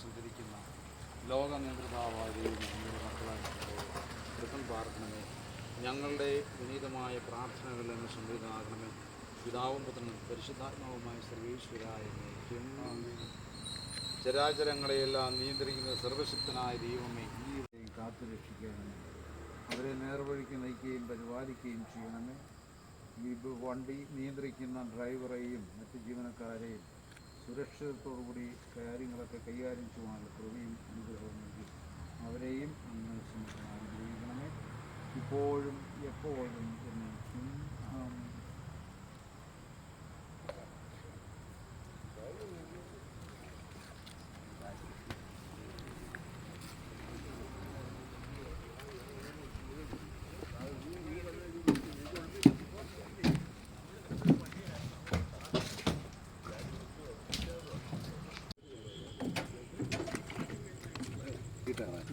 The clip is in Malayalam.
സഞ്ചരിക്കുന്ന ലോക പാർക്കണമേ ഞങ്ങളുടെ വിനീതമായ നിന്ന് സംബന്ധിതാകണമേ പിതാവും പുത്രനും പരിശുദ്ധാത്മാവുമായ സർവീശ്വരായ ചരാചരങ്ങളെയെല്ലാം നിയന്ത്രിക്കുന്ന സർവശക്തനായ ദൈവമേ ഈ കാത്തു രക്ഷിക്കണമേ അവരെ നേർവഴിക്ക് നയിക്കുകയും പരിപാലിക്കുകയും ചെയ്യണമേ. ബ- വണ്ടി നിയന്ത്രിക്കുന്ന ഡ്രൈവറെയും മറ്റ് ജീവനക്കാരെയും സുരക്ഷിതത്തോടുകൂടി കാര്യങ്ങളൊക്കെ കൈകാര്യം ചെയ്യാനുള്ള കൃപയും അനുഗ്രഹവും നൽകി. അവരെയും അങ്ങ് സംരക്ഷണം അനുഗ്രഹിക്കണമേ ഇപ്പോഴും എപ്പോഴും കിട്ടാറായി